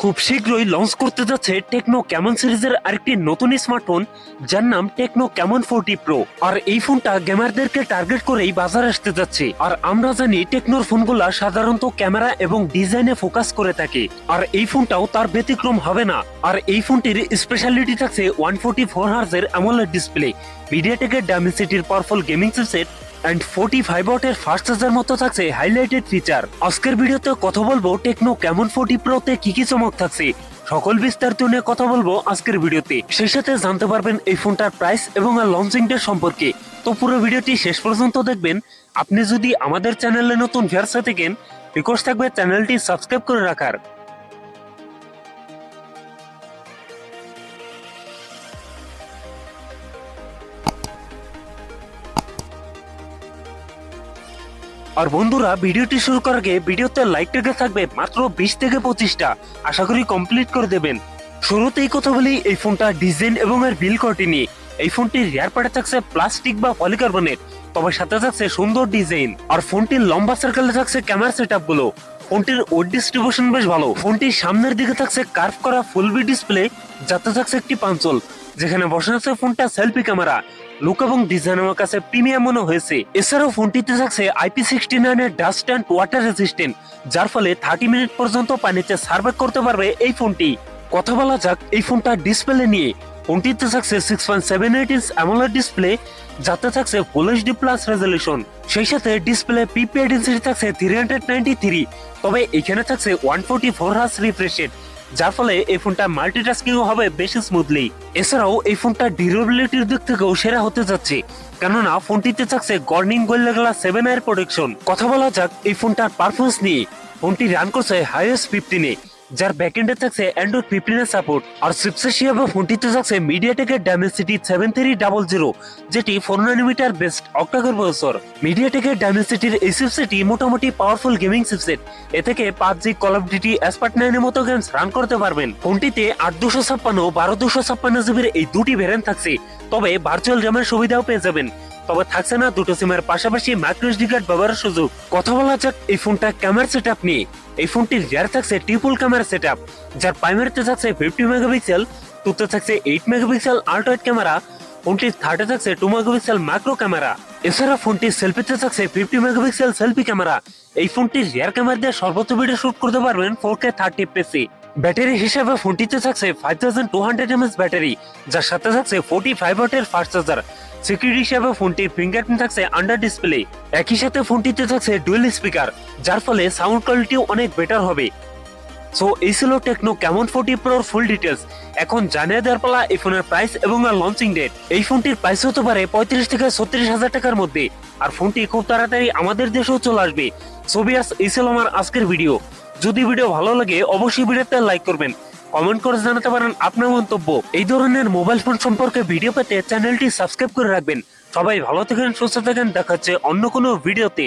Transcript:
খুব শীঘ্রই লঞ্চ করতে যাচ্ছে টেকনো ক্যামন সিরিজের আরেকটি নতুন স্মার্টফোন যার নাম টেকনো ক্যামন ফোরটি প্রো আর এই ফোনটা গেমারদেরকে টার্গেট করেই বাজার আসতে যাচ্ছে। আর আমরা জানি টেকনোর ফোনগুলা সাধারণত ক্যামেরা এবং ডিজাইনে ফোকাস করে থাকে। আর এই ফোনটাও তার ব্যতিক্রম হবে না। আর এই ফোনটির স্পেশালিটি থাকছে ওয়ান ফোর্টি ফোর হার্সের অ্যামোলেড ডিসপ্লে মিডিয়াটেকের ডামিসিটির powerful gaming chipset and forty five ওয়াটের ফাস্ট চার্জার মতো থাকছে হাইলাইটেড ফিচার আজকের ভিডিওতে কথা বলব টেকনো কেমন ফোর্টি প্রোতে কি কি চমক থাকছে। সকল বিস্তারিত নিয়ে কথা বলব আজকের ভিডিওতে। সেই সাথে জানতে পারবেন এই ফোনটার প্রাইস এবং লঞ্চিং ডেট সম্পর্কে। তো পুরো ভিডিওটি শেষ পর্যন্ত দেখবেন। আপনি যদি আমাদের চ্যানেলে নতুন ভিউয়ার্স হয়ে থাকেন রিকোয়েস্ট থাকবে চ্যানেলটি সাবস্ক্রাইব করে রাখার। আর বন্ধুরা, ভিডিওটি শুরু করার আগে ভিডিওতে লাইক থাকবে মাত্র বিশ থেকে পঁচিশটা। আশা করি কমপ্লিট করে দেবেন। শুরুতেই কথা বলি এই ফোনটা ডিজাইন এবং এর বিল কোয়ালিটি নিয়ে। এই ফোনটির রিয়ার পার্টে থাকছে প্লাস্টিক বা পলিকার্বনেট তবে সাথে থাকছে সুন্দর ডিজাইন আর ফোনটির লম্বা সার্কেলে থাকছে ক্যামেরা সেটগুলো ফোনটির ওয়েট ডিস্ট্রিবিউশন বেশ ভালো। ফোনটির সামনের দিকে থাকছে কার্ভ করা ফুল বি ডিসপ্লে যাতে থাকছে একটি পাঞ্চল। যেখানে বসানো আছে ফোনটা সেলফি ক্যামেরা লুক এবং ডিজাইন আমার কাছে প্রিমিয়াম মনে হয়েছে। এছাড়াও ফোনটিতে থাকছে আইপি সিক্সটি নাইনের ডাস্ট অ্যান্ড ওয়াটার রেসিস্ট্যান্ট যার ফলে থার্টি মিনিট পর্যন্ত পানিতে সার্ভে করতে পারবে এই ফোনটি। কথা বলা যাক এই ফোনটা ডিসপ্লে নিয়ে। ফোনটিতে থাকছে six point seven eight inch AMOLED display যাতে থাকছে ফুল এইচডি প্লাস রেজলিউশন সেই সাথে ডিসপ্লে পিপিআই ডেন্সিটি থাকছে থ্রি হান্ড্রেড নাইনটি থ্রি তবে এখানে থাকছে one forty four hertz refresh rate যার ফলে এই ফোনটা মাল্টিটাস্কিং হবে বেশি স্মুথলি এছাড়াও এই ফোনটা ডিউরেবিলিটির দিক থেকেও সেরা হতে যাচ্ছে। কেননা ফোনটিতে থাকছে গর্নিং গোল্লা গ্লাস সেভেন এর প্রোটেকশন কথা বলা যাক এই ফোনটার পারফরমেন্স নিয়ে। ফোনটি রান করছে হাইয়েস্ট ফিফটিনে যার ব্যাকএন্ডে থাকছে অ্যান্ড্রয়েড ফিফটিনের সাপোর্ট আর হিসেবে ফোনটিতে থাকছে মিডিয়াটেকের Dimensity seven three double zero যেটি four nanometer based octa-core processor মিডিয়াটেকের ডাইমেনসিটির এই চিপসেটটি মোটামুটি পাওয়ারফুল গেমিং চিপসেট এ থেকে PUBG call of duty asphalt নাইনের মতো গেমস রান করতে পারবেন। ফোনটিতে আট দুশো ছাপ্পান্ন, বারো দুশো ছাপ্পান্ন জিবির এই দুটি ভ্যারিয়েন্ট থাকছে। তবে ভার্চুয়াল র্যামের সুবিধাও পেয়ে যাবেন। তবে থাকছে না দুটো সিমের পাশাপাশি মাইক্রো এসডি কার্ড ব্যবহারের সুযোগ। কথা বলা যাক, এই ফোনটা ক্যামেরা সেট আপ নিয়ে। এই ফোনটির রিয়ার থাকছে ট্রিপল ক্যামেরা সেট আপ যার প্রাইমারিতে থাকছে ফিফটি মেগাপিক্সেল টুতে থাকছে এইট মেগাপিক্সেল আল্ট্রাইট ক্যামেরা ফোনটির থার্ডে থাকছে টু মেগাপিক্সেল মাইক্রো ক্যামেরা এছাড়া ফোনটি সেলফিতে থাকছে ফিফটি মেগাপিক্সেল সেলফি ক্যামেরা এই ফোনটির রিয়ার ক্যামেরা দিয়ে সর্বোচ্চ ভিডিও শুট করতে পারবেন ফোর কে থার্টি পেসি ব্যাটারি হিসেবে ফোনটিতে থাকছে ফাইভ থাউজেন্ড টু হান্ড্রেড এমএস ব্যাটারি, যার সাথে থাকছে ফোর্টি ফাইভ ওয়াটের ফাস্ট চার্জার সিকিউরিটি হিসেবে ফোনটির ফিঙ্গারপ্রিন্ট থাকছে আন্ডার ডিসপ্লে একই সাথে ফোনটিতে থাকছে ডুয়েল স্পিকার যার ফলে সাউন্ড কোয়ালিটিও অনেক বেটার হবে। সো এই ছিল টেকনো কেমন ফোর্টি প্রোর ফুল ডিটেলস এখন জানিয়ে দেওয়ার পালা এই ফোনের প্রাইস এবং লঞ্চিং ডেট এই ফোনটির প্রাইস হতে পারে পঁয়ত্রিশ থেকে ছত্রিশ হাজার টাকার মধ্যে। আর ফোনটি খুব তাড়াতাড়ি আমাদের দেশেও চলে আসবে। সোবিয়াস এই ছিল আমার আজকের ভিডিও যদি ভিডিও ভালো লাগে, অবশ্যই ভিডিওতে লাইক করবেন। কমেন্ট করে জানাতে পারেন আপনার মন্তব্য। এই ধরনের মোবাইল ফোন সম্পর্কে ভিডিও পেতে চ্যানেলটি সাবস্ক্রাইব করে রাখবেন। সবাই ভালো থাকেন, সুস্থ থাকেন, দেখাচ্ছে অন্য কোনো ভিডিওতে।